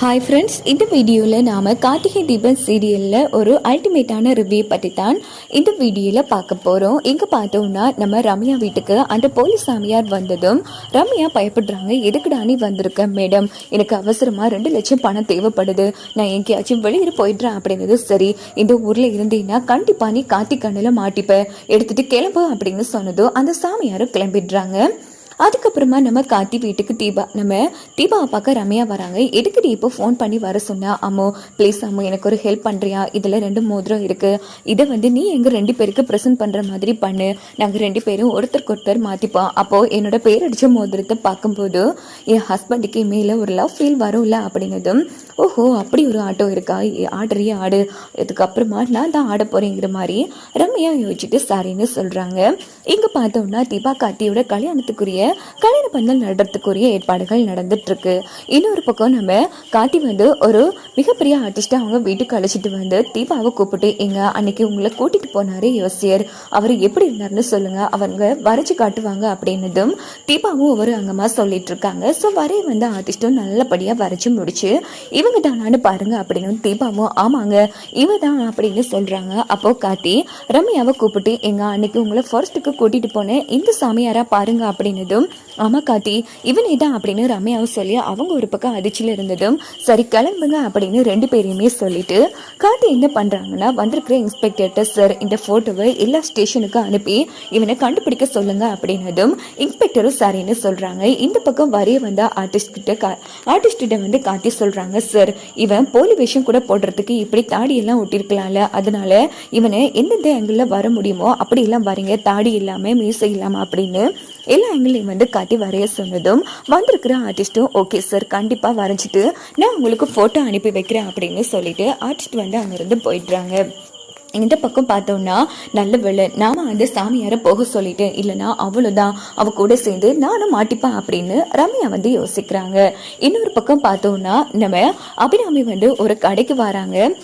Hi friends இந்த வீடியோவில் நாம் கார்த்திகை தீபம் சீரியலில் ஒரு அல்டிமேட்டான ரிவ்யூ பற்றி தான் இந்த வீடியோவில் பார்க்க போகிறோம் இங்கே பார்த்தோம்னா நம்ம ரம்யா வீட்டுக்கு அந்த போலீஸ் சாமியார் வந்ததும் ரம்யா பயப்படுறாங்க எதுக்குடா நீ வந்திருக்க மேடம் எனக்கு அவசரமாக ரெண்டு லட்சம் பணம் தேவைப்படுது. நான் எங்கேயாச்சும் வெளியில் போயிடுறேன் அப்படிங்கிறது சரி. இந்த ஊரில் இருந்தீங்கன்னா கண்டிப்பாக நீ கார்த்திக் கண்ணில் மாட்டிப்ப. எடுத்துகிட்டு கிளம்பு அப்படின்னு சொன்னதும் அந்த சாமியாரும் கிளம்பிடுறாங்க. அதுக்கப்புறமா நம்ம கார்த்தி வீட்டுக்கு தீபா. நம்ம தீபா அப்பாக்க ரம்யா வராங்க. எதுக்குடி இப்போ ஃபோன் பண்ணி வர சொன்னா? அம்மோ ப்ளீஸ் அம்மோ எனக்கு ஒரு ஹெல்ப் பண்ணுறியா இதில் ரெண்டு மோதிரம் இருக்குது இதை வந்து நீ எங்கள் ரெண்டு பேருக்கு ப்ரெசென்ட் பண்ணுற மாதிரி பண்ணு. நாங்கள் ரெண்டு பேரும் ஒருத்தருக்கு ஒருத்தர் மாற்றிப்போம் அப்போது என்னோட பேர் அடித்த மோதிரத்தை பார்க்கும்போது என் ஹஸ்பண்டுக்கு மேலே ஒரு லவ் ஃபீல் வரும்ல அப்படின்னதும் ஓஹோ அப்படி ஒரு ஆட்டோ இருக்கா? ஆடுறிய ஆடு. இதுக்கப்புறமா நான் தான் ஆட போகிறேங்கிற மாதிரி ரம்யா யோசிச்சுட்டு சாரின்னு சொல்கிறாங்க இங்கே பார்த்தோம்னா தீபா கார்த்தியோட கல்யாணத்துக்குரிய கல்யாண பந்தல் நடுறதுக்குரிய ஏற்பாடுகள் நடந்துட்டுருக்கு. இன்னொரு பக்கம் நம்ம காட்டி வந்து ஒரு மிகப்பெரிய ஆர்டிஸ்ட்டை அவங்க வீட்டுக்கு அழைச்சிட்டு வந்து தீபாவை கூப்பிட்டு எங்க அன்னைக்கு உங்களை கூட்டிகிட்டு போனாரு யோசியர். அவர் எப்படி இருந்தாருன்னு சொல்லுங்கள் அவங்க வரைச்சு காட்டுவாங்க அப்படின்னதும் தீபாவும் ஒரு அங்கமாக சொல்லிட்டு இருக்காங்க ஸோ வரைய வந்து ஆர்டிஸ்ட்டும் நல்லபடியாக வரைச்சி முடிச்சு இவங்க தானான்னு பாருங்க அப்படின்னு தீபாவும் ஆமாங்க இவ தான் அப்படின்னு சொல்கிறாங்க அப்போது காத்தி ரம்யாவை கூப்பிட்டு எங்க அன்னைக்கு உங்களை ஃபர்ஸ்ட்டுக்கு கூட்டிகிட்டு போனேன். இந்த சாமியாராக பாருங்க அப்படின்னதும் Obrigado. ஆமாம் காத்தி இவனே தான் அப்படின்னு ரம்யாவும் சொல்லி அவங்க ஒரு பக்கம் அதிர்ச்சியில் இருந்ததும் சரி கிளம்புங்க அப்படின்னு ரெண்டு பேரையுமே சொல்லிட்டு காத்தி என்ன பண்ணுறாங்கன்னா வந்திருக்கிற இன்ஸ்பெக்டர்கிட்ட சார் இந்த ஃபோட்டோவை எல்லா ஸ்டேஷனுக்கும் அனுப்பி இவனை கண்டுபிடிக்க சொல்லுங்க அப்படின்னதும் இன்ஸ்பெக்டரும் சரின்னு சொல்கிறாங்க இந்த பக்கம் வரைய வந்த ஆர்டிஸ்ட் கிட்ட ஆர்டிஸ்ட் கிட்ட வந்து காட்டி சொல்கிறாங்க சார் இவன் போலி வேஷம் கூட போடுறதுக்கு இப்படி தாடியெல்லாம் ஒட்டியிருக்கலாம்ல ஒட்டிருக்கலாம்ல அதனால இவனை எந்தெந்த ஆங்கிளில் வர முடியுமோ அப்படி எல்லாம் வரீங்க தாடி இல்லாமல் மீசை இல்லாமல் அப்படின்னு எல்லா ஆங்கிளையும் வந்து காட்டி வரைய சொன்னதும் வந்திருக்கிற ஆர்டிஸ்ட்டும் ஓகே சார் கண்டிப்பாக வரைஞ்சிட்டு நான் உங்களுக்கு ஃபோட்டோ அனுப்பி வைக்கிறேன் அப்படின்னு சொல்லிட்டு ஆர்டிஸ்ட் வந்து அங்கேருந்து போயிடுறாங்க. இந்த பக்கம் பார்த்தோம்னா நல்ல வேலை நாம அந்த சாமியாரை போக சொல்லிட்டேன் இல்லைனா அவ்வளோதான் அவ கூட சேர்ந்து நானும் மாட்டிப்பேன் அப்படின்னு ரம்யா வந்து யோசிக்கிறாங்க. இன்னொரு பக்கம் பார்த்தோம்னா நம்ம அபிராமி வந்து ஒரு கடைக்கு வராங்க.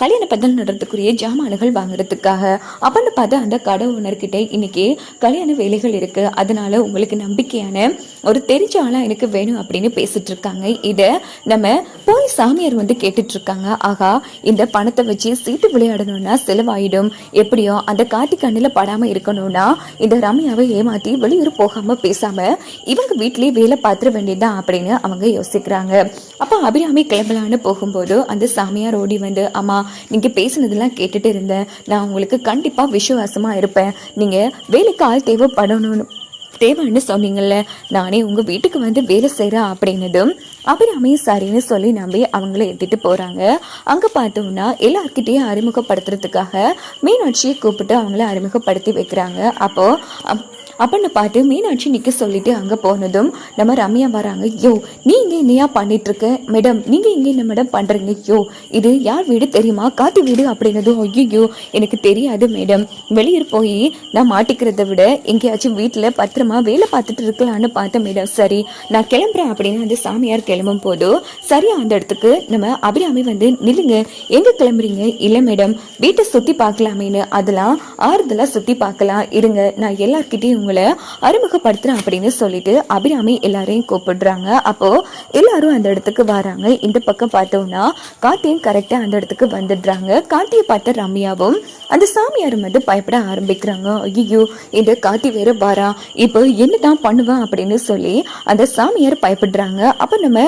கல்யாண பந்தல் நடத்துக்குரிய ஜாமான்கள் வாங்குறதுக்காக. அப்படின்னு பார்த்து அந்த கடை ஓனர்கிட்ட இன்னைக்கு கல்யாண வேலைகள் இருக்கு. அதனால உங்களுக்கு நம்பிக்கையான ஒரு தெரிஞ்ச ஆளா எனக்கு வேணும் அப்படின்னு பேசிட்டு இருக்காங்க. இதை நம்ம போய் சாமியார் வந்து கேட்டுட்டு இருக்காங்க. ஆகா இந்த பணத்தை வச்சு சீட்டு விளையாடணும்னா செலவாயிடும். எப்படியோ அந்த காட்டி கண்ணில் படாம இருக்கணும்னா இந்த ரம்யாவை ஏமாத்தி வெளியூர் போகாம பேசாம இவங்க வீட்லயே வேலை பார்த்துட வேண்டியதுதான் அப்படின்னு அவங்க யோசிக்கிறாங்க. அப்ப அபிராமி கிளம்பலான்னு போகும்போது அந்த சாமியார் ஓடி வந்து அம்மா நீங்க பேசுனதெல்லாம் கேட்டுட்டு இருந்தேன். நான் உங்களுக்கு கண்டிப்பாக விசுவாசமா இருப்பேன். நீங்கள் வேலைக்கு ஆள் தேவைப்படணும்னு தேவைன்னு சொன்னீங்கல்ல. நானே உங்கள் வீட்டுக்கு வந்து வேலை செய்கிறேன் அப்படின்னதும் அபிராமையும் சரின்னு சொல்லி நம்பி அவங்கள எடுத்துகிட்டு போகிறாங்க அங்கே பார்த்தோம்னா எல்லார்கிட்டையும் அறிமுகப்படுத்துறதுக்காக மீனாட்சியை கூப்பிட்டு அவங்கள அறிமுகப்படுத்தி வைக்கிறாங்க. அப்போது அப்படின்னு பார்த்து மீனாட்சி நிற்க சொல்லிட்டு அங்கே போனதும் நம்ம ரம்யா வராங்க யோ நீங்கள் என்னையா பண்ணிட்டு இருக்க மேடம் நீங்கள் இங்கே என்ன மேடம் பண்ணுறீங்க யோ இது யார் வீடு தெரியுமா? காட்டு வீடு அப்படின்னதும் ஐயோ எனக்கு தெரியாது மேடம். வெளியூர் போய் நான் மாட்டிக்கிறத விட எங்கேயாச்சும் வீட்டில் பத்திரமா வேலை பார்த்துட்டு இருக்கலாம்னு பார்த்தேன் மேடம். சரி நான் கிளம்புறேன் அப்படின்னு அந்த சாமியார் கிளம்பும் போது சரியா அந்த இடத்துக்கு நம்ம அபிராமி வந்து நில்லுங்க. எங்க கிளம்புறீங்க? இல்லை மேடம் வீட்டை சுற்றி பார்க்கலாமேன்னு. அதெல்லாம் ஆறுதலாக சுற்றி பார்க்கலாம். இருங்க நான் எல்லார்கிட்டையும் உங்களை அறிமுகப்படுத்துறேன் அப்படின்னு சொல்லிட்டு அபிராமி எல்லாரையும் கூப்பிடுறாங்க. அப்போ எல்லாரும் அந்த இடத்துக்கு வராங்க. இந்த பக்கம் பார்த்தோம்னா கார்த்தியும் கரெக்டாக அந்த இடத்துக்கு வந்துடுறாங்க. கார்த்தியை பார்த்த ரம்யாவும் அந்த சாமியாரும் வந்து பயப்பட ஆரம்பிக்கிறாங்க. ஐயோ இந்த கார்த்தி வேற வாரா. இப்போ என்ன தான் பண்ணுவேன் அப்படின்னு சொல்லி அந்த சாமியார் பயப்படுறாங்க. அப்போ நம்ம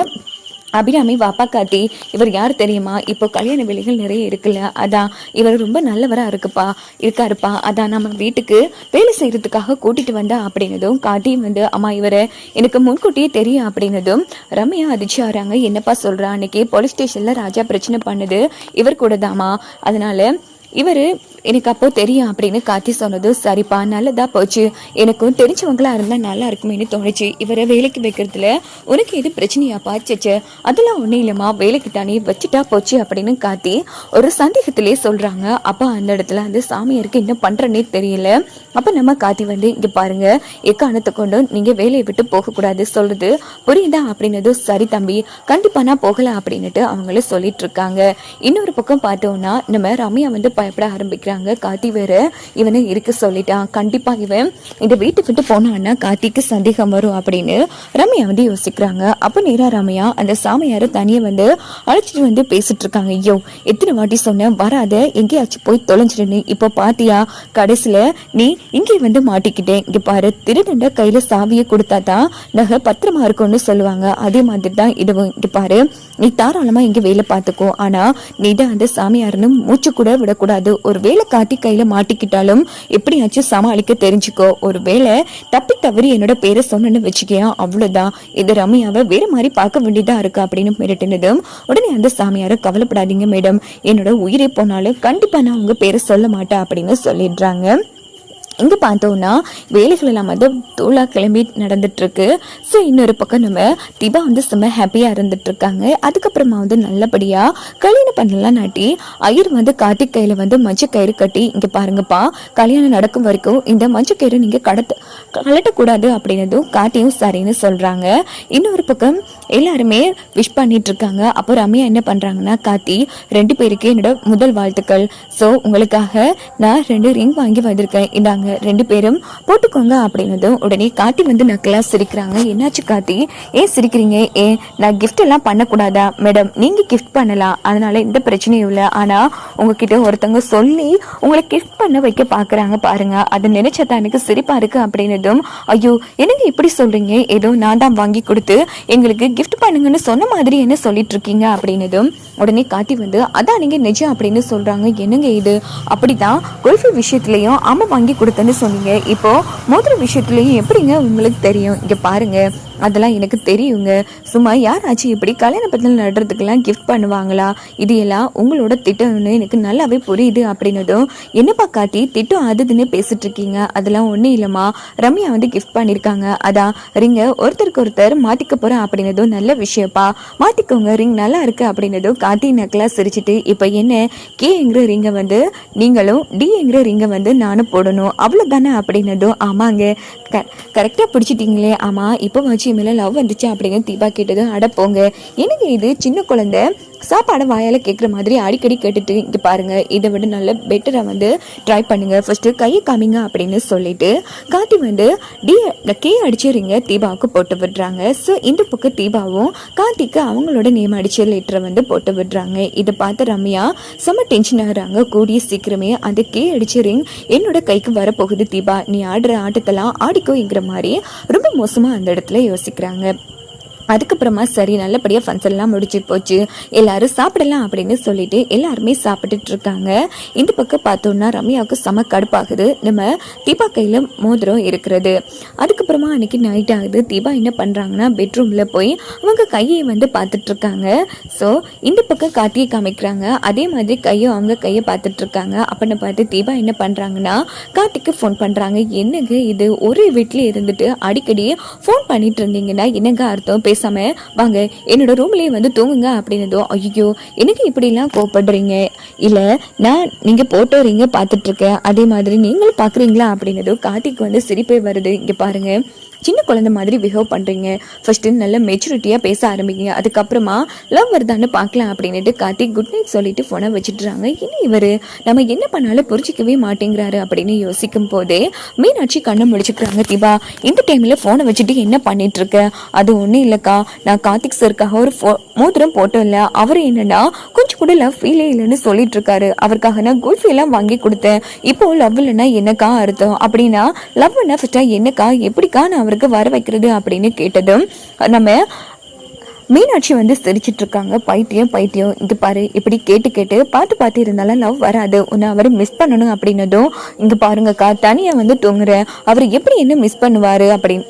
அபிராமி வாப்பா காட்டி இவர் யார் தெரியுமா? இப்போ கல்யாண வேலைகள் நிறைய இருக்குல்ல. அதான் இவர் ரொம்ப நல்லவராக இருக்குப்பா இருக்காருப்பா. அதான் நம்ம வீட்டுக்கு வேலை செய்கிறதுக்காக கூட்டிகிட்டு வந்தா அப்படின்னதும் காட்டி வந்து அம்மா இவரை எனக்கு முன்கூட்டியே தெரியும் அப்படின்னதும் ரம்யா அதிர்ச்சி ஆகிறாங்க என்னப்பா சொல்கிறா அன்னைக்கு போலீஸ் ஸ்டேஷனில் ராஜா பிரச்சனை பண்ணுது. இவர் கூட தாமா அதனால் இவர் எனக்கு அப்போ தெரியும் அப்படின்னு காத்தி சொன்னது சரிப்பா நல்லதாக போச்சு. எனக்கும் தெரிஞ்சவங்களா இருந்தால் நல்லா இருக்குமேனு தோணுச்சு. இவரை வேலைக்கு வைக்கிறதுல உனக்கு எது பிரச்சனையாப்பா? சச்சே அதெல்லாம் ஒன்றும் இல்லைம்மா. வேலைக்கு தானே வச்சுட்டா போச்சு அப்படின்னு காத்தி ஒரு சந்தேகத்திலே சொல்கிறாங்க அப்போ அந்த இடத்துல அந்த சாமியாருக்கு என்ன பண்ணுறனே தெரியல. அப்போ நம்ம காத்தி வந்து இங்கே பாருங்க எக்காரணத்தை கொண்டு நீங்கள் வேலையை விட்டு போகக்கூடாது சொல்கிறது புரியுதா? அப்படின்னது சரி தம்பி கண்டிப்பாக நான் போகலாம் அப்படின்னுட்டு அவங்கள சொல்லிட்டு இருக்காங்க. இன்னொரு பக்கம் பார்த்தோம்னா நம்ம ரம்யா வந்து பயப்பட ஆரம்பிக்கிறாங்க. யோசிக்கிறாங்க கார்த்தி வேற இவனை இருக்க சொல்லிட்டான். கண்டிப்பா இவன் இந்த வீட்டை விட்டு போனான்னா கார்த்திக்கு சந்தேகம் வரும் அப்படின்னு ரம்யா வந்து யோசிக்கிறாங்க. அப்போ நேரா ரம்யா அந்த சாமியாரை தனியை வந்து அழைச்சிட்டு வந்து பேசிட்டு இருக்காங்க. ஐயோ எத்தனை வாட்டி சொன்னேன்? வராத எங்கேயாச்சும் போய் தொலைஞ்சிடுன்னு. இப்போ பாத்தியா கடைசியில் நீ இங்கே வந்து மாட்டிக்கிட்டேன் இங்கே பாரு திருடண்ட கையில் சாவியை கொடுத்தா தான் நகை பத்திரமா இருக்கும்னு சொல்லுவாங்க. அதே மாதிரி தான் இதுவும். இங்கே பாரு நீ தாராளமாக இங்கே வேலை பார்த்துக்கோ. ஆனால் நீ தான் அந்த சாமியாருன்னு மூச்சு கூட விடக்கூடாது. ஒரு வேலை காட்டி கையில் மாட்டிக்கிட்டாலும் எப்படியாச்சும் சமாளிக்க தெரிஞ்சுக்கோ. ஒரு வேளை தப்பி தவறி என்னோட பேரை சொன்னேன்னு வச்சுக்கியா அவ்வளோதான் இது ரம்யாவை வேற மாதிரி பார்க்க வேண்டியதா இருக்கா அப்படின்னு மிரட்டினதும் உடனே அந்த சாமியாரை கவலைப்படாதீங்க மேடம். என்னோட உயிரே போனாலும் கண்டிப்பா நான் உங்கள் பேரை சொல்ல மாட்டேன் அப்படின்னு சொல்லிடுறாங்க. இங்கே பார்த்தோம்னா வேலைகள் எல்லாம் வந்து தூளா கிளம்பி நடந்துட்டுருக்கு. ஸோ இன்னொரு பக்கம் நம்ம திபா வந்து செம்ம ஹாப்பியாக இருந்துட்டுருக்காங்க. அதுக்கப்புறமா வந்து நல்லபடியாக கல்யாணம் பண்ணலாம் நாட்டி ஐயர் வந்து கார்த்திக் கையில் வந்து மஞ்சள் கயிறு கட்டி இங்கே பாருங்கப்பா கல்யாணம் நடக்கும் வரைக்கும் இந்த மஞ்சள் கயிறு நீங்கள் கடத்த கலட்டக்கூடாது அப்படின்னதும் காட்டியும் சரின்னு சொல்கிறாங்க இன்னொரு பக்கம் எல்லாருமே விஷ் பண்ணிட்டு இருக்காங்க அப்போ ரம்யா என்ன பண்ணுறாங்கன்னா காத்தி ரெண்டு பேருக்கு என்னோட முதல் வாழ்த்துக்கள். ஸோ உங்களுக்காக நான் ரெண்டு ரிங் வாங்கி வந்திருக்கேன். இந்தாங்க ரெண்டு பேரும். போட்டுக்கோங்க அப்படின்னதும் உடனே காட்டி வந்து நக்கலாக சிரிக்கிறாங்க. என்னாச்சு காட்டி ஏன் சிரிக்கிறீங்க? ஏன் நான் கிஃப்ட் எல்லாம் பண்ணக்கூடாதா? மேடம் நீங்க கிஃப்ட் பண்ணலாம். அதனால எந்த பிரச்சனையும் இல்லை. ஆனா உங்ககிட்ட ஒருத்தவங்க சொல்லி உங்களை கிஃப்ட் பண்ண வைக்க பாக்குறாங்க பாருங்க. அதை நினைச்சதா எனக்கு சிரிப்பா இருக்கு அப்படின்னதும் ஐயோ என்னங்க இப்படி சொல்றீங்க? ஏதோ நான் தான் வாங்கி கொடுத்து எங்களுக்கு கிஃப்ட் பண்ணுங்கன்னு சொன்ன மாதிரி என்ன சொல்லிட்டு இருக்கீங்க? அப்படின்னதும் உடனே காட்டி வந்து அதான் நீங்க நிஜம் அப்படின்னு சொல்றாங்க. என்னங்க இது? அப்படிதான் குல்ஃபி விஷயத்துலயும் அம்மா வாங்கி கொடுத்தேன்னு சொன்னீங்க. இப்போது மோதிர விஷயத்துலையும் எப்படிங்க உங்களுக்கு தெரியும்? இங்கே பாருங்கள் அதெல்லாம் எனக்கு தெரியுங்க. சும்மா யாராச்சும் இப்படி கல்யாண பத்திரம் நடுறதுக்கெல்லாம் கிஃப்ட் பண்ணுவாங்களா? இது எல்லாம் உங்களோட திட்டம்னு எனக்கு நல்லாவே புரியுது அப்படின்னதும் என்னப்பா காத்தி திட்டம் அதுதுன்னு பேசிட்டு இருக்கீங்க அதெல்லாம் ஒன்றும் இல்லைம்மா. ரம்யா வந்து கிஃப்ட் பண்ணியிருக்காங்க அதான் ரிங்க ஒருத்தருக்கு ஒருத்தர் மாட்டிக்க போறேன் அப்படின்னதும் நல்ல விஷயப்பா. மாட்டிக்கோங்க ரிங் நல்லா இருக்கு அப்படின்னதும் காத்தி நக்கலா சிரிச்சிட்டு இப்போ என்ன? கேங்கிற ரிங்கை வந்து நீங்களும் டிங்கிற ரிங்கை வந்து நானும் போடணும். அவ்வளோதானே அப்படின்னதும் ஆமாங்க. க கரெக்டாக பிடிச்சிட்டிங்களே. ஆமாம் இப்போ வச்சு மேலே லவ் வந்துச்சு அப்படின்னு தீபா கேட்டது அட போங்க. எனக்கு இது சின்ன குழந்தை சாப்பாடை வாயால் கேட்குற மாதிரி அடிக்கடி கேட்டுட்டு இங்கே பாருங்கள் இதை விட நல்ல பெட்டராக வந்து ட்ரை பண்ணுங்கள் ஃபஸ்ட்டு கையை காமிங்க அப்படின்னு சொல்லிட்டு காத்தி வந்து டி கே அடிச்சுறீங்க தீபாவுக்கு போட்டு விடுறாங்க. ஸோ இந்த பக்கம் தீபாவும் கார்த்திக்கு அவங்களோட நேம் அடிச்ச லெட்டரை வந்து போட்டு விடுறாங்க. இதை பார்த்து ரம்யா செம்ம டென்ஷன் ஆகுறாங்க. கூடிய சீக்கிரமே அந்த கே அடிச்ச ரிங் என்னோட கைக்கு வரப்போகுது தீபா. நீ ஆடுற ஆட்டத்தெல்லாம் ஆடிக்கோங்கிற மாதிரி ரொம்ப மோசமாக அந்த இடத்துல யோசிக்கிறாங்க. அதுக்கப்புறமா சரி நல்லபடியாக ஃபங்க்ஷன் எல்லாம் முடிச்சு போச்சு. எல்லாரும் சாப்பிடலாம் அப்படின்னு சொல்லிட்டு எல்லாருமே சாப்பிட்டுட்டு இருக்காங்க. இந்த பக்கம் பார்த்தோம்னா ரம்யாவுக்கு செம கடுப்பாகுது. நம்ம தீபா கையில் மோதிரம் இருக்கிறது. அதுக்கப்புறமா அன்னைக்கு நைட் ஆகுது. தீபா என்ன பண்ணுறாங்கன்னா பெட்ரூமில் போய் அவங்க கையை வந்து பார்த்துட்டு இருக்காங்க. ஸோ இந்த பக்கம் காட்டியை காமிக்கிறாங்க. அதே மாதிரி கையும் அவங்க கையை பார்த்துட்டு இருக்காங்க. அப்படின்னு பார்த்து தீபா என்ன பண்ணுறாங்கன்னா கார்த்திக்கு ஃபோன் பண்ணுறாங்க என்னங்க இது? ஒரே வீட்டில் இருந்துட்டு அடிக்கடி ஃபோன் பண்ணிட்டு இருந்தீங்கன்னா என்னங்க அர்த்தம்? பேசாம வாங்க என்னோட ரூம்லயே வந்து தூங்குங்க அப்படின்னதும் ஐயோ எனக்கு இப்படிலாம் கோபப்படுறீங்க இல்லை நான் நீங்கள் போட்டோ ரீங்க பார்த்துட்டு இருக்கேன். அதே மாதிரி நீங்களும் பார்க்குறீங்களா? அப்படின்னதும் கார்த்திக் வந்து சிரிப்பே வருது. இங்கே பாருங்க. சின்ன குழந்தை மாதிரி பிஹேவ் பண்ணுறீங்க ஃபஸ்ட்டு நல்ல மெச்சூரிட்டியாக பேச ஆரம்பிங்க அதுக்கப்புறமா லவ் வருதான்னு பார்க்கலாம் அப்படின்ட்டு கார்த்திக் குட் நைட் சொல்லிட்டு ஃபோனை வச்சுட்டுறாங்க இனி இவர் நம்ம என்ன பண்ணாலும் புரிஞ்சிக்கவே மாட்டேங்கிறாரு அப்படின்னு யோசிக்கும் போதே மீனாட்சி கண்ணை முடிச்சுக்கிறாங்க தீபா. இந்த டைமில் ஃபோனை வச்சுட்டு என்ன பண்ணிட்டு இருக்க அது ஒன்றும் இல்லைக்கா. நான் கார்த்திக் சருக்காக ஒரு ஃபோ மோதிரம் போட்டோம் இல்லை அவர் என்னன்னா கொஞ்சம் கூட லவ் ஃபீலே இல்லைன்னு சொல்லிட்டு இருக்காரு அவருக்காக நான் குல்ஃபி எல்லாம் வாங்கி கொடுத்தேன். இப்போ லவ் இல்லைன்னா என்னக்கா அர்த்தம்? அப்படின்னா லவ்னா ஃபஸ்ட்டாக என்னக்கா? எப்படிக்கா நான் அவருக்கு வர வைக்கிறது அப்படின்னு கேட்டதும் நம்ம மீனாட்சி வந்து சிரிச்சிட்டு இருக்காங்க பைத்தியம் பைத்தியம். இது பாரு இப்படி கேட்டு கேட்டு பார்த்து பார்த்து இருந்தாலும் லவ் வராது. உன்னை அவர் மிஸ் பண்ணணும் அப்படின்னதும் இங்க பாருங்கக்கா தனியா வந்து தூங்குறேன் அவர் எப்படி என்ன மிஸ் பண்ணுவாரு அப்படின்னு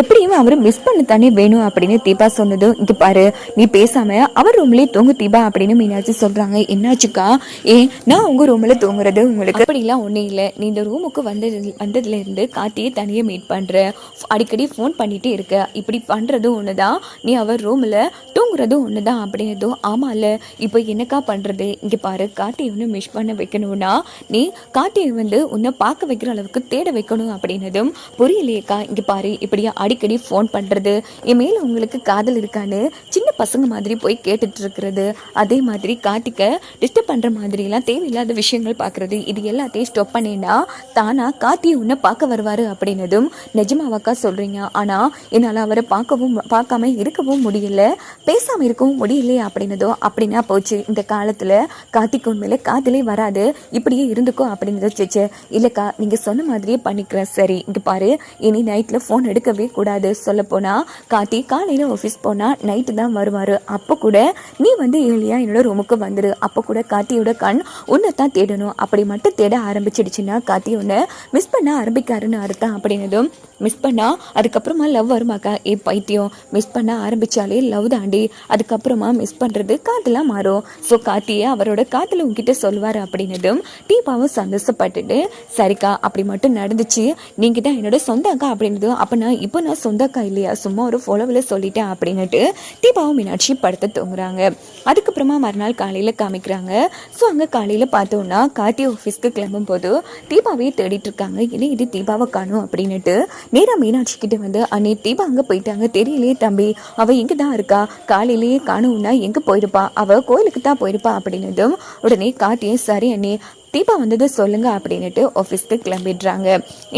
எப்படியும் அவர் மிஸ் பண்ண தானே வேணும் அப்படின்னு தீபா சொன்னதும் இங்க பாரு நீ பேசாம அவர் ரூம்லயே தூங்கு தீபா அப்படின்னு மீனாட்சி சொல்றாங்க. என்னாச்சுக்கா? ஏன் நான் உங்க ரூம்ல தூங்குறது உங்களுக்கு அப்படிலாம் ஒன்றும் இல்லை. நீ இந்த ரூமுக்கு வந்தது வந்ததுல இருந்து காத்தியே தனியாக மீட் பண்ற. அடிக்கடி ஃபோன் பண்ணிகிட்டே இருக்க. இப்படி பண்றது ஒண்ணுதான். நீ அவர் ரூம்ல தூங்குறதும் ஒன்று தான் அப்படின்னதும் ஆமாம்ல இப்போ என்னக்கா பண்ணுறது இங்கே பாரு கார்த்தியை ஒன்று மிஸ் பண்ண வைக்கணும்னா நீ கார்த்தியை வந்து உன்னை பார்க்க வைக்கிற அளவுக்கு தேட வைக்கணும் அப்படின்னதும் புரியலையேக்கா? இங்கே பாரு இப்படியா அடிக்கடி ஃபோன் பண்ணுறது என் மேலே உங்களுக்கு காதல் இருக்கான்னு சின்ன பசங்க மாதிரி போய் கேட்டுட்டு இருக்கிறது அதே மாதிரி கார்த்திக்க டிஸ்டர்ப் பண்ணுற மாதிரிலாம் தேவையில்லாத விஷயங்கள் பார்க்குறது இது எல்லாத்தையும் ஸ்டாப் பண்ணேன்னா தானா கார்த்தியை உன்னை பார்க்க வருவார் அப்படின்னதும் நிஜமாவாக்கா சொல்கிறீங்க ஆனால் என்னால் அவரை பார்க்கவும் பார்க்காம இருக்கவும் முடியல. பேசாமல் இருக்கவும் முடியலையே அப்படின்னதோ அப்படின்னா போச்சு. இந்த காலத்தில் கார்த்திக் உண்மையில காதலே வராது. இப்படியே இருந்துக்கோ அப்படின்னதோ சேச்சு. இல்லைக்கா நீங்கள் சொன்ன மாதிரியே பண்ணிக்கிறேன். சரி இங்கே பாரு. இனி நைட்டில் ஃபோன் எடுக்கவே கூடாது. சொல்லப்போனால் கார்த்தி காலையில் ஆஃபீஸ் போனால் நைட்டு தான் வருவார். அப்போ கூட நீ வந்து ஏழியா என்னோட ரூமுக்கு வந்துடு அப்போ கூட கார்த்தியோட கண் உன்னை தான் தேடணும். அப்படி மட்டும் தேட ஆரம்பிச்சிடுச்சுன்னா கார்த்தி உன்னை மிஸ் பண்ண ஆரம்பிக்காருன்னு அர்த்தம் அப்படின்னதும் மிஸ் பண்ணா அதுக்கப்புறமா லவ் வருமாக்கா? ஏ பைத்தியம். மிஸ் பண்ண ஆரம்பிச்சாலே லவ் தாண்டி அதுக்கப்புறமா மிஸ் பண்ணுறது காதலாக மாறும். ஸோ கார்த்தியை அவரோட காதல உங்ககிட்ட சொல்வார் அப்படின்னதும் தீபாவும் சந்தோஷப்பட்டுட்டு சரிக்கா அப்படி மட்டும் நடந்துச்சு. நீங்கள் தான் என்னோட சொந்த அக்கா அப்படின்னதும் அப்போ நான் இப்போ நான் சொந்த அக்கா இல்லையா? சும்மா ஒரு ஃபாலோவில் சொல்லிட்டேன் அப்படின்னுட்டு தீபாவும் மீனாட்சி படுத்து தூங்குறாங்க. அதுக்கப்புறமா மறுநாள் காலையில் காமிக்கிறாங்க. ஸோ அங்கே காலையில் பார்த்தோன்னா கார்த்தி ஆஃபீஸ்க்கு கிளம்பும் போது தீபாவே தேடிட்டு இருக்காங்க. இல்லை இது? தீபாவை காணும் அப்படின்னுட்டு நேராக மீனாட்சி கிட்ட வந்து அண்ணே தீபா அங்கே போயிட்டாங்க. தெரியலையே தம்பி. அவள் இங்கே தான் இருக்கா? காலையிலேயே காணும்னா எங்கே போயிருப்பா? அவள் கோயிலுக்கு தான் போயிருப்பா அப்படின்னதும் உடனே காட்டியும் சரி அண்ணே தீபா வந்ததை சொல்லுங்க அப்படின்னுட்டு ஆஃபீஸ்க்கு கிளம்பிடுறாங்க.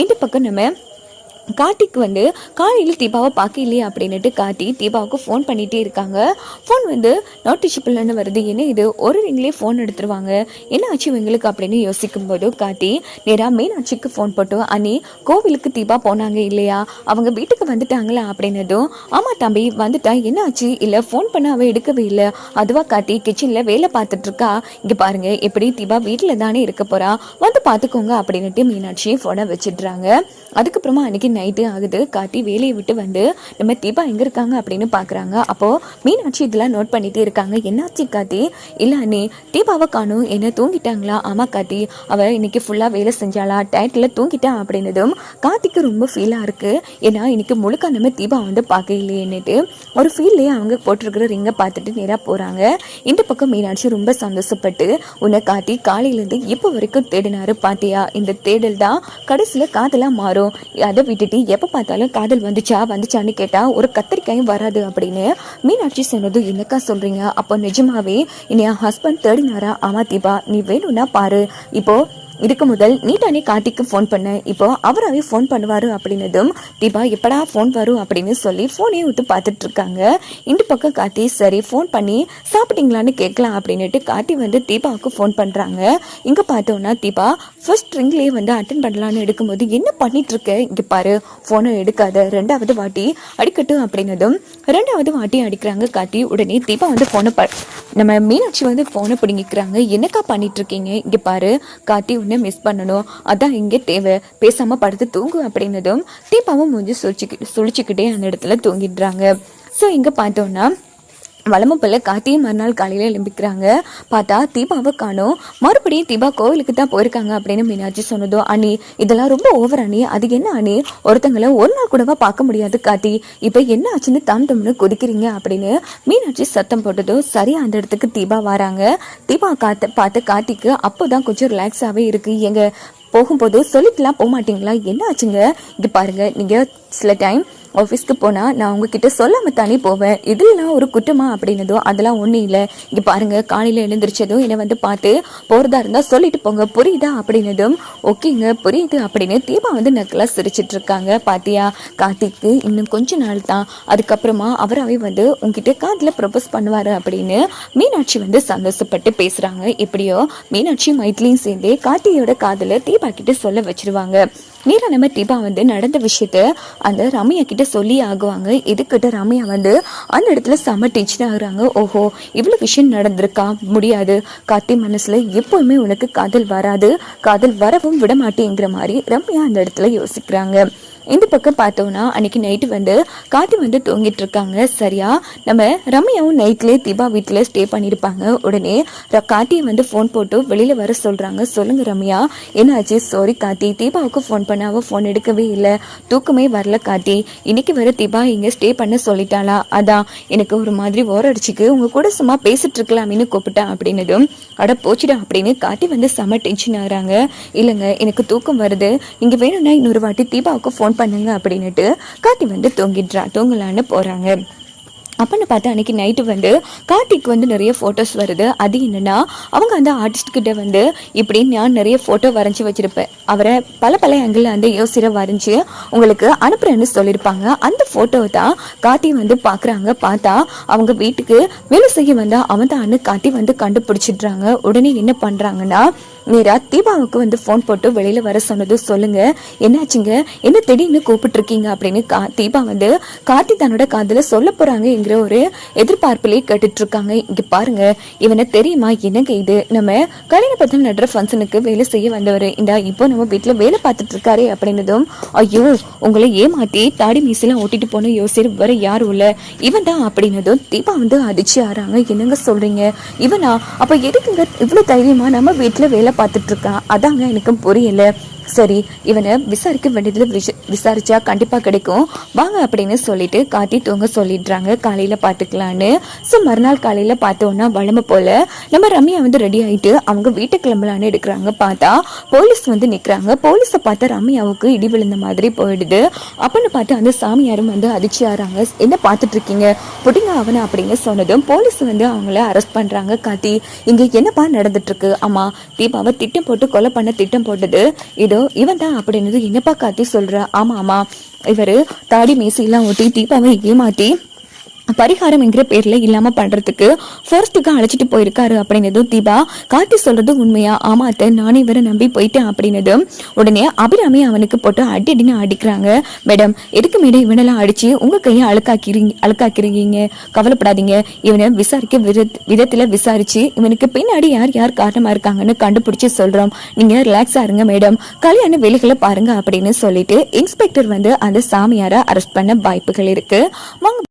இந்த பக்கம் நம்ம கார்த்திக் வந்து காலையில் தீபாவை பார்க்க இல்லையே அப்படின்னுட்டு காட்டி தீபாவுக்கு ஃபோன் பண்ணிகிட்டே இருக்காங்க. ஃபோன் வந்து நோட்டிஷிப்பிள்னு வருது? என்ன இது? ஒரு ரிங்லேயே ஃபோன் எடுத்துருவாங்க. என்ன ஆச்சு இவங்களுக்கு அப்படின்னு யோசிக்கும் போது காட்டி நேராக மீனாட்சிக்கு ஃபோன் போட்டு அண்ணி கோவிலுக்கு தீபா போனாங்க இல்லையா? அவங்க வீட்டுக்கு வந்துட்டாங்களா அப்படின்னதும் ஆமாம் தம்பி வந்துட்டா. என்ன ஆச்சு? இல்லை ஃபோன் பண்ண அவள் எடுக்கவே இல்லை. அதுவாக காட்டி கிச்சனில் வேலை பார்த்துட்ருக்கா இங்கே பாருங்கள் எப்படி தீபா வீட்டில் தானே இருக்க போகிறா வந்து பார்த்துக்கோங்க அப்படின்னுட்டு மீனாட்சி ஃபோனை வச்சிடுறாங்க. அதுக்கப்புறமா அன்றைக்கி நைட்டு ஆகுது. காட்டி வேலையை விட்டு வந்து நம்ம தீபா எங்கே இருக்காங்க அப்படின்னு பார்க்குறாங்க அப்போது மீனாட்சி இதெல்லாம் நோட் பண்ணிகிட்டே இருக்காங்க. என்னாச்சு காத்தி இல்லை அண்ணே தீபாவை காணும். என்ன தூங்கிட்டாங்களா? ஆமாம் காத்தி அவள் இன்னைக்கு ஃபுல்லாக வேலை செஞ்சாளா? டயட்டில் தூங்கிட்டா அப்படின்னதும் காத்திக்கு ரொம்ப ஃபீலாக இருக்குது ஏன்னா இன்னைக்கு முழுக்க நம்ம தீபா வந்து பார்க்க இல்லையேன்னுட்டு ஒரு ஃபீல்லையே அவங்க போட்டிருக்கிற ரிங்கை பார்த்துட்டு நேராக போகிறாங்க இந்த பக்கம் மீனாட்சி ரொம்ப சந்தோஷப்பட்டு உன்னை காட்டி காலையிலேருந்து இப்போ வரைக்கும் தேடினாரு பாத்தியா? இந்த தேடல் தான் கடைசியில் காதலாக மாறும். அதை விட்டு விட்டுட்டு எப்போ பார்த்தாலும் காதல் வந்துச்சா வந்துச்சான்னு கேட்டால் ஒரு கத்திரிக்காயும் வராது அப்படின்னு மீனாட்சி சொன்னது என்னக்கா சொல்கிறீங்க அப்போ நிஜமாவே இனி என் ஹஸ்பண்ட் தேடினாரா ஆமா தீபா நீ வேணும்னா பாரு. இப்போது இதுக்கு முதல் நீட்டானே கார்த்திக்கு ஃபோன் பண்ணேன் இப்போ அவராகவே ஃபோன் பண்ணுவார் அப்படின்னதும் தீபா எப்படா ஃபோன் வரும்? அப்படின்னு சொல்லி ஃபோனே விட்டு பார்த்துட்டு இருக்காங்க. இந்த பக்கம் கார்த்தி சரி ஃபோன் பண்ணி சாப்பிட்டீங்களான்னு கேட்கலாம் அப்படின்னுட்டு கார்த்தி வந்து தீபாவுக்கு ஃபோன் பண்ணுறாங்க இங்கே பார்த்தோன்னா தீபா ஃபர்ஸ்ட் ரிங்லேயே வந்து அட்டன் பண்ணலான்னு எடுக்கும்போது என்ன பண்ணிகிட்ருக்க இங்கே பாரு ஃபோனை எடுக்காத. ரெண்டாவது வாட்டி அடிக்கட்டும் அப்படின்னதும் ரெண்டாவது வாட்டி அடிக்கிறாங்க கார்த்தி. உடனே தீபா வந்து ஃபோனை ப நம்ம மீனாட்சி வந்து ஃபோனை பிடிங்கிக்கிறாங்க. என்னக்கா பண்ணிட்டு இருக்கீங்க இங்கே பாரு காட்டி உடனே மிஸ் பண்ணணும். அதான் இங்கே தேவை. பேசாமல் படுத்து தூங்கு அப்படின்னதும் தீபாவும் மூஞ்சி சுழிச்சுக்கிட்டு சுழிச்சுக்கிட்டே அந்த இடத்துல தூங்கிடுறாங்க. ஸோ இங்கே பார்த்தோன்னா வளமும் போல மறுநாள் காலையில் எழும்பிக்கிறாங்க. பார்த்தா தீபாவை காணும். மறுபடியும் தீபா கோவிலுக்கு தான் போயிருக்காங்க அப்படின்னு மீனாட்சி சொன்னதோ அணி இதெல்லாம் ரொம்ப ஓவர் அணி அது என்ன அணி ஒருத்தங்களை ஒரு நாள் கூடவா பார்க்க முடியாது கார்த்தி. இப்போ என்ன ஆச்சுன்னு தம் தம்னு கொதிக்கிறீங்க அப்படின்னு மீனாட்சி சத்தம் போட்டதோ சரியா அந்த இடத்துக்கு தீபா வராங்க. தீபா காத்த பார்த்து கார்த்திக்கு அப்போதான் கொஞ்சம் ரிலாக்ஸாகவே இருக்குது எங்கள் போகும்போது சொல்லிட்டுலாம் போக மாட்டீங்களா என்ன ஆச்சுங்க? இங்கே பாருங்கள் நீங்கள் சில டைம் ஆஃபீஸ்க்கு போனால் நான் உங்ககிட்ட சொல்லாமல் தானே போவேன். இதுலாம் ஒரு குற்றமா அப்படின்னதோ அதெல்லாம் ஒன்றும் இல்லை. இங்கே பாருங்கள் காலையில் எழுந்திரிச்சதும் என்னை வந்து பார்த்து போகிறதா இருந்தால் சொல்லிட்டு போங்க. புரியுதா? அப்படின்னதும் ஓகேங்க புரியுது அப்படின்னு தீபா வந்து நக்கலாக சிரிச்சிட்டு இருக்காங்க. பாத்தியா கார்த்திக்கு இன்னும் கொஞ்ச நாள் தான். அதுக்கப்புறமா அவராகவே வந்து உங்ககிட்ட காதில் ப்ரொபோஸ் பண்ணுவார் அப்படின்னு மீனாட்சி வந்து சந்தோஷப்பட்டு பேசுகிறாங்க எப்படியோ மீனாட்சி மைத்லியும் சேர்ந்தே கார்த்தியோட காதில் தீபா கிட்ட சொல்ல வச்சிருவாங்க. நேரா நம்ம தீபா வந்து நடந்த விஷயத்த அந்த ரம்யா கிட்ட சொல்லி ஆகுவாங்க. இதுக்கிட்ட ரம்யா வந்து அந்த இடத்துல செம டென்ஷன் ஆகுறாங்க ஓஹோ இவ்வளோ விஷயம் நடந்திருக்கா? முடியாது. கார்த்தி மனசுல எப்பவுமே உனக்கு காதல் வராது. காதல் வரவும் விட மாட்டேங்கிற மாதிரி ரம்யா அந்த இடத்துல யோசிக்கிறாங்க. இந்த பக்கம் பார்த்தோம்னா அன்னைக்கு நைட்டு வந்து காத்தி வந்து தூங்கிட்டு இருக்காங்க. சரியா? நம்ம ரம்யாவும் நைட்லேயே தீபா வீட்டில் ஸ்டே பண்ணியிருப்பாங்க உடனே காத்தியை வந்து ஃபோன் போட்டு வெளியில் வர சொல்கிறாங்க சொல்லுங்க ரம்யா என்னாச்சு? சாரி காத்தி தீபாவுக்கு ஃபோன் பண்ண அவள் ஃபோன் எடுக்கவே இல்லை. தூக்கமே வரல காத்தி இன்னைக்கு வர தீபா இங்கே ஸ்டே பண்ண சொல்லிட்டாளா? அதான் எனக்கு ஒரு மாதிரி ஓர அடிச்சுக்கு உங்க கூட சும்மா பேசிட்டு இருக்கலாமேன்னு கூப்பிட்டேன் அப்படின்னதும் அட போச்சுடா அப்படின்னு காத்தி வந்து செம டென்ஷன் ஆகுறாங்க. இல்லைங்க எனக்கு தூக்கம் வருது. இங்கே வேணும்னா இன்னொரு வாட்டி தீபாவுக்கு ஃபோன் பண்ணுங்க அப்படின்னுட்டு காட்டி வந்து தூங்கிடுறா. தூங்கலான்னு போகிறாங்க அப்போன்னு பார்த்தா அன்னைக்கு நைட்டு வந்து கார்த்திக் வந்து நிறைய ஃபோட்டோஸ் வருது. அது என்னென்னா அவங்க அந்த ஆர்டிஸ்ட்கிட்ட வந்து இப்படி நான் நிறைய ஃபோட்டோ வரைஞ்சி வச்சுருப்பேன். அவரை பல பல ஆங்கிளில் வந்து யோசிரை வரைஞ்சி உங்களுக்கு அனுப்புகிறேன்னு சொல்லியிருப்பாங்க. அந்த ஃபோட்டோவை தான் கார்த்தி வந்து பார்க்குறாங்க. பார்த்தா அவங்க வீட்டுக்கு வேலை செய்ய வந்தால் அவன் தான் காட்டி வந்து கண்டுபிடிச்சிடுறாங்க. உடனே என்ன பண்ணுறாங்கன்னா நேரா தீபாவுக்கு வந்து ஃபோன் போட்டு வெளியில் வர சொன்னது சொல்லுங்க. என்னாச்சுங்க? என்ன திடீர்னு கூப்பிட்டுருக்கீங்க அப்படின்னு கா தீபா வந்து கார்த்தி தன்னோட காதில் சொல்ல போகிறாங்கங்கிற ஒரு எதிர்பார்ப்பிலே கேட்டுட்ருக்காங்க. இங்கே பாருங்க இவனை தெரியுமா? என்னங்க இது? நம்ம கல்யாண பத்திரம் நடுற ஃபங்க்ஷனுக்கு வேலை செய்ய வந்தவர். இந்த இப்போ நம்ம வீட்டில் வேலை பார்த்துட்டு இருக்காரு அப்படின்னதும் ஐயோ உங்களை ஏமாத்தி தாடி மீசெல்லாம் ஓட்டிட்டு போன யோசிச்சு வேற யாரும் இல்லை இவன் தான் அப்படின்னதும் தீபா வந்து அதிர்ச்சி ஆறாங்க. என்னங்க சொல்கிறீங்க இவனா? அப்போ எதுக்குங்க இவ்வளோ தைரியமாக நம்ம வீட்டில் வேலை பார்த்துட்ருக்கான் அதாங்க எனக்கு புரியல. சரி இவனை விசாரிக்க வேண்டியதில் விஷ- விசாரிச்சா கண்டிப்பாக கிடைக்கும். வாங்க அப்படின்னு சொல்லிட்டு காட்டி தூங்க சொல்லிடுறாங்க. காலையில் பார்த்துக்கலான்னு ஸோ மறுநாள் காலையில் பார்த்தோன்னா வளமை போல நம்ம ரம்யா வந்து ரெடி ஆகிட்டு அவங்க வீட்டு கிளம்பலான்னு எடுக்கிறாங்க. பார்த்தா போலீஸ் வந்து நிற்கிறாங்க போலீஸை பார்த்தா ரம்யாவுக்கு இடி விழுந்த மாதிரி போயிடுது. அப்பன்னு பார்த்து அந்த சாமியாரும் வந்து அதிர்ச்சி ஆறாங்க. என்ன பார்த்துட்டு இருக்கீங்க? புடிங்க அவனை அப்படின்னு சொன்னதும் போலீஸ் வந்து அவங்கள அரெஸ்ட் பண்ணுறாங்க காத்தி இங்கே என்னப்பா நடந்துட்டு இருக்கு? தீபாவை திட்டம் போட்டு கொலை பண்ண திட்டம் போட்டது. இது இவன் தான் அப்படின்னது என்னப்பா காட்டி சொல்ற? ஆமா ஆமா இவரு தாடி மீசையெல்லாம் ஊட்டி தீபாவை ஏமாத்தி பரிகாரம் என்கிற பேர்ல இல்லாம பண்றதுக்கு ஃபர்ஸ்ட்டுக்கு அழைச்சிட்டு போயிருக்காரு அப்படின்னதும் தீபா கார்த்தி சொல்றது உண்மையா? ஆமா அத்தை நானே இவரை நம்பி போயிட்டேன் அப்படின்னதும் உடனே அபிராமி அவனுக்கு போட்டு அடி அடின்னு அடிக்கிறாங்க. மேடம் எதுக்கு மேடம் இவனெல்லாம் அடிச்சு? உங்க கையை அழுக்காக்கிறீங்க அழுக்காக்கிறீங்க. கவலைப்படாதீங்க. இவனை விசாரிக்க விதத் விதத்துல விசாரிச்சு இவனுக்கு பின்னாடி யார் யார் காரணமா இருக்காங்கன்னு கண்டுபிடிச்சு சொல்றோம். நீங்க ரிலாக்ஸா இருங்க மேடம். கல்யாண வேலைகளை பாருங்க அப்படின்னு சொல்லிட்டு இன்ஸ்பெக்டர் வந்து அந்த சாமியாரை அரெஸ்ட் பண்ண வாய்ப்புகள் இருக்கு. வாங்க